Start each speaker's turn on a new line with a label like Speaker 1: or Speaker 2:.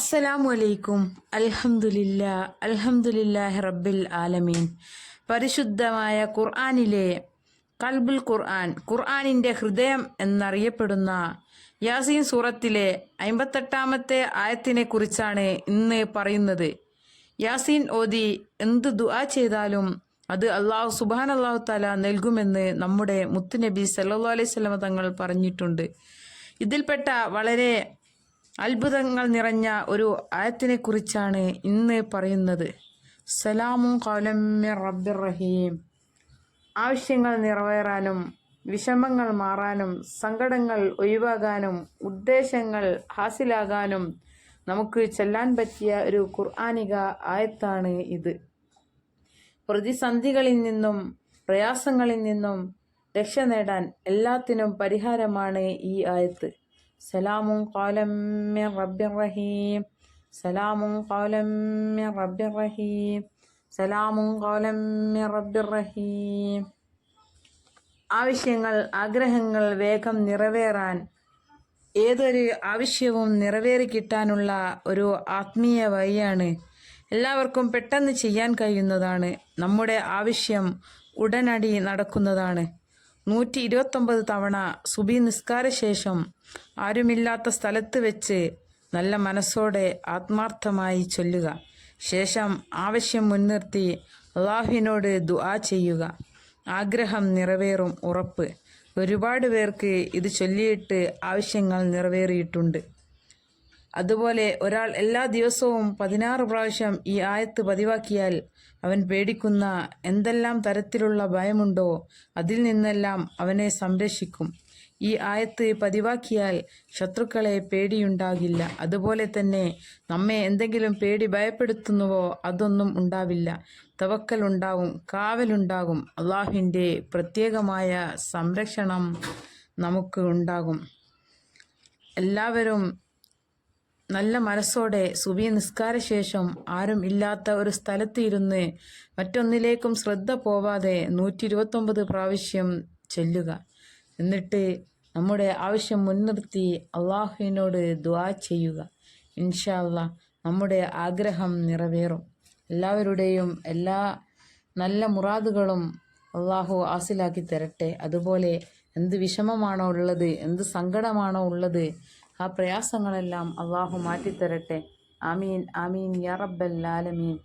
Speaker 1: അസ്സലാമു അലൈക്കും അൽഹംദുലില്ല അൽഹംദുലില്ലാഹി റബ്ബിൽ ആലമീൻ. പരിശുദ്ധമായ ഖുർആാനിലെ കൽബുൽ ഖുർആൻ ഖുർആാനിന്റെ ഹൃദയം എന്നറിയപ്പെടുന്ന യാസീൻ സൂറത്തിലെ അമ്പത്തെട്ടാമത്തെ ആയത്തിനെ കുറിച്ചാണ് ഇന്ന് പറയുന്നത്. യാസീൻ ഓതി എന്ത് ദുആ ചെയ്താലും അത് അള്ളാഹു സുബാൻ അള്ളാഹു താല നൽകുമെന്ന് നമ്മുടെ മുത്തുനബി സല്ലു അലൈഹി സ്വലമ തങ്ങൾ പറഞ്ഞിട്ടുണ്ട്. ഇതിൽപ്പെട്ട വളരെ അത്ഭുതങ്ങൾ നിറഞ്ഞ ഒരു ആയത്തിനെ കുറിച്ചാണ് ഇന്ന് പറയുന്നത്. സലാമും കൗലമ്യ റബ്ബിർ റഹീം. ആവശ്യങ്ങൾ നിറവേറാനും വിഷമങ്ങൾ മാറാനും സങ്കടങ്ങൾ ഒഴിവാകാനും ഉദ്ദേശങ്ങൾ ഹാസിലാകാനും നമുക്ക് ചെല്ലാൻ പറ്റിയ ഒരു ഖുർആാനിക ആയത്താണ് ഇത്. പ്രതിസന്ധികളിൽ നിന്നും പ്രയാസങ്ങളിൽ നിന്നും രക്ഷ നേടാൻ എല്ലാത്തിനും പരിഹാരമാണ് ഈ ആയത്ത്. സലാമും رحيم سلام റഹീം. സലാമും رب رحيم റഹീം. സലാമും من رب റഹീം. ആവശ്യങ്ങൾ ആഗ്രഹങ്ങൾ വേഗം നിറവേറാൻ ഏതൊരു ആവശ്യവും നിറവേറി കിട്ടാനുള്ള ഒരു ആത്മീയ വഴിയാണ്. എല്ലാവർക്കും പെട്ടെന്ന് ചെയ്യാൻ കഴിയുന്നതാണ്. നമ്മുടെ ആവശ്യം ഉടനടി നടക്കുന്നതാണ്. നൂറ്റി ഇരുപത്തൊമ്പത് തവണ സുബി നിസ്കാര ശേഷം ആരുമില്ലാത്ത സ്ഥലത്ത് വെച്ച് നല്ല മനസ്സോടെ ആത്മാർത്ഥമായി ചൊല്ലുക. ശേഷം ആവശ്യം മുൻനിർത്തി അള്ളാഹുവിനോട് ദുആ ചെയ്യുക. ആഗ്രഹം നിറവേറും ഉറപ്പ്. ഒരുപാട് പേർക്ക് ഇത് ചൊല്ലിയിട്ട് ആവശ്യങ്ങൾ നിറവേറിയിട്ടുണ്ട്. അതുപോലെ ഒരാൾ എല്ലാ ദിവസവും പതിനാറ് പ്രാവശ്യം ഈ ആയത്ത് പതിവാക്കിയാൽ അവൻ പേടിക്കുന്ന എന്തെല്ലാം തരത്തിലുള്ള ഭയമുണ്ടോ അതിൽ നിന്നെല്ലാം അവനെ സംരക്ഷിക്കും. ഈ ആയത്ത് പതിവാക്കിയാൽ ശത്രുക്കളെ പേടിയുണ്ടാകില്ല. അതുപോലെ തന്നെ നമ്മെ എന്തെങ്കിലും പേടി ഭയപ്പെടുത്തുന്നുവോ അതൊന്നും ഉണ്ടാവില്ല. തവക്കൽ ഉണ്ടാവും കാവലുണ്ടാകും അള്ളാഹുവിന്റെ പ്രത്യേകമായ സംരക്ഷണം നമുക്ക് ഉണ്ടാകും. എല്ലാവരും നല്ല മനസ്സോടെ സുബി നിസ്കാര ശേഷം ആരും ഇല്ലാത്ത ഒരു സ്ഥലത്ത് ഇരുന്ന് മറ്റൊന്നിലേക്കും ശ്രദ്ധ പോവാതെ നൂറ്റി ഇരുപത്തൊമ്പത് പ്രാവശ്യം ചെല്ലുക. എന്നിട്ട് നമ്മുടെ ആവശ്യം മുൻനിർത്തി അള്ളാഹുവിനോട് ദ്വാ ചെയ്യുക. ഇൻഷാ അല്ലാ നമ്മുടെ ആഗ്രഹം നിറവേറും. എല്ലാവരുടെയും എല്ലാ നല്ല മുറാദുകളും അള്ളാഹു ആസിലാക്കി തരട്ടെ. അതുപോലെ എന്ത് വിഷമമാണോ ഉള്ളത് എന്ത് സങ്കടമാണോ ഉള്ളത് ആ പ്രയാസങ്ങളെല്ലാം അള്ളാഹു മാറ്റിത്തരട്ടെ. ആമീൻ ആമീൻ യാ റബ്ബൽ ആലമീൻ.